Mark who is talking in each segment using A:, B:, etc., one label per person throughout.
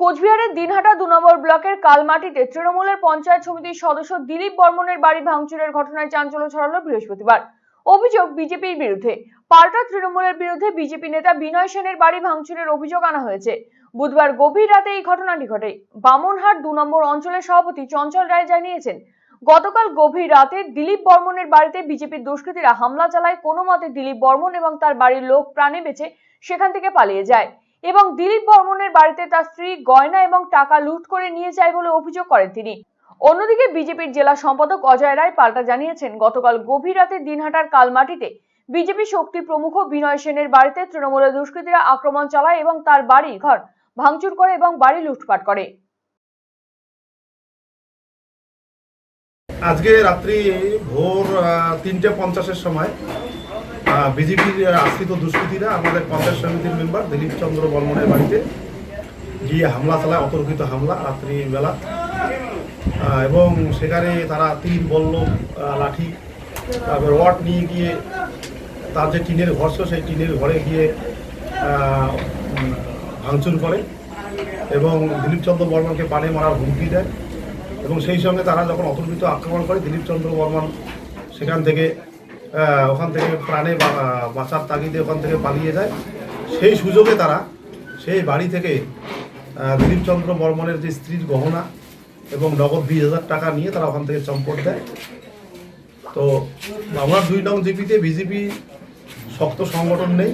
A: কোচবিহারের দিনহাটা দু নম্বর ব্লকের কালমাটিতে তৃণমূলের পঞ্চায়েত সমিতির সদস্য দিলীপ বর্মনের বাড়ি ভাঙচুরের ঘটনায় চাঞ্চল্য ছড়ালো বৃহস্পতিবার। অভিযোগ বিজেপির বিরুদ্ধে। পাল্টা তৃণমূলের বিরুদ্ধে বিজেপি নেতা বিনয় সেনের বাড়ি ভাঙচুরের অভিযোগ আনা হয়েছে। বুধবার গভীর রাতে এই ঘটনাটি ঘটে। বামনহাট দু নম্বর অঞ্চলের সভাপতি চঞ্চল রায় জানিয়েছেন, গতকাল গভীর রাতে দিলীপ বর্মনের বাড়িতে বিজেপির দুষ্কৃতীরা হামলা চালায়, কোনো মতে দিলীপ বর্মন এবং তার বাড়ির লোক প্রাণে বেঁচে সেখান থেকে পালিয়ে যায়। এবং দিলীপ বর্মনের বাড়িতে তার স্ত্রী গয়না এবং টাকা লুট করে নিয়ে যায় বলে অভিযোগ করেন তিনি। অন্যদিকে বিজেপির জেলা সম্পাদক অজয় রায় পাল্টা জানিয়েছেন, গতকাল গভীর রাতে দিনহাটার কালমাটিতে বিজেপি শক্তি প্রমুখ বিনয় সেনের বাড়িতে তৃণমূলের দুষ্কৃতীরা আক্রমণ চালায় এবং তার বাড়ি ঘর ভাঙচুর করে এবং বাড়ি লুটপাট করে।
B: আজকে রাত্রি ভোর তিনটে পঞ্চাশের সময় বিজেপির আশ্রিত দুষ্কৃতীরা আমাদের পঞ্চায়েত সমিতির মেম্বার দিলীপ চন্দ্র বর্মনের বাড়িতে গিয়ে হামলা চালায়, অতর্কিত হামলা রাত্রিবেলা এবং সেখানে তারা তিন বল্ল লাঠি, তারপর রড নিয়ে গিয়ে তার যে টিনের ঘর ছিল, সেই টিনের ঘরে গিয়ে ভাঙচুর করে এবং দিলীপ চন্দ্র বর্মনকে পানে মারার হুমকি দেয়। এবং সেই সঙ্গে তারা যখন অতর্কিত আক্রমণ করে, দিলীপ চন্দ্র বর্মন সেখান থেকে ওখান থেকে প্রাণে বাঁচার তাগিদে ওখান থেকে পালিয়ে যায়। সেই সুযোগে তারা সেই বাড়ি থেকে আহ, দিলীপ বর্মনের যে স্ত্রীর গহনা এবং নগদ বিশ হাজার টাকা নিয়ে তারা ওখান থেকে চম্পট দেয়। তো আমরা দুই নং জিপিতে বিজেপি শক্ত সংগঠন নেই।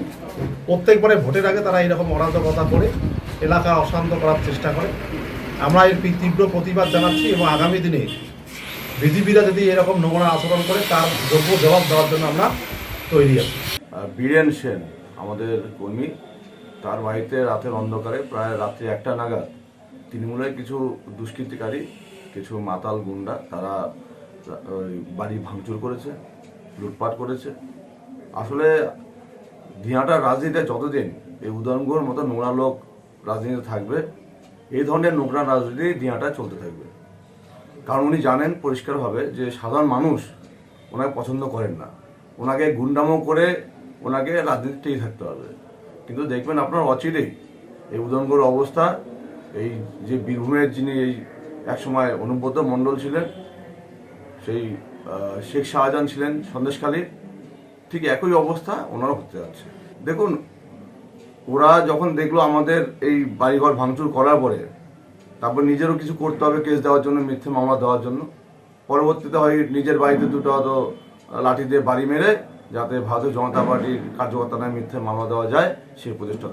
B: প্রত্যেকবারে ভোটের আগে তারা এরকম অরাজকতা করে এলাকা অশান্ত করার চেষ্টা করে। আমরা এর তীব্র প্রতিবাদ জানাচ্ছি এবং আগামী দিনে বিজেপিরা যদি এরকম নোংরা আচরণ করে, তার যোগ্য জবাব দেওয়ার জন্য আমরা তৈরি আছি।
C: বীরেন সেন, আমাদের কর্মী, তার বাড়িতে রাতের অন্ধকারে প্রায় রাত্রি একটা নাগাদ তৃণমূলের কিছু দুষ্কৃতিকারী, কিছু মাতাল গুন্ডা, তারা বাড়ি ভাঙচুর করেছে, লুটপাট করেছে। আসলে দিনাটার রাজনীতিতে যতদিন এই উদয়নগুলোর মতো নোংরা লোক রাজনীতিতে থাকবে, এই ধরনের নোংরা রাজনীতি দিনাটা চলতে থাকবে। কারণ উনি জানেন পরিষ্কারভাবে যে সাধারণ মানুষ ওনাকে পছন্দ করেন না। ওনাকে গুন্ডামো করে ওনাকে রাজনীতিতেই থাকতে হবে। কিন্তু দেখবেন আপনার অচিরেই এই উদয়নগড়ের অবস্থা, এই যে বীরভূমের যিনি এই একসময় অনুব্রত মণ্ডল ছিলেন, সেই শেখ শাহজাহান ছিলেন সন্দেশখালী, ঠিক একই অবস্থা ওনারও হতে যাচ্ছে। দেখুন, ওরা যখন দেখল আমাদের এই বাড়িঘর ভাঙচুর করার পরে তারপর নিজেরও কিছু করতে হবে কেস দেওয়ার জন্য, মিথ্যে মামলা দেওয়ার জন্য। পরবর্তীতে হয় নিজের বাড়িতে দুটো হয়তো লাঠি দিয়ে বাড়ি মেরে যাতে ভারতীয় জনতা পার্টির কার্যকর্তা মিথ্যে মামলা দেওয়া যায়, সেই প্রচেষ্টা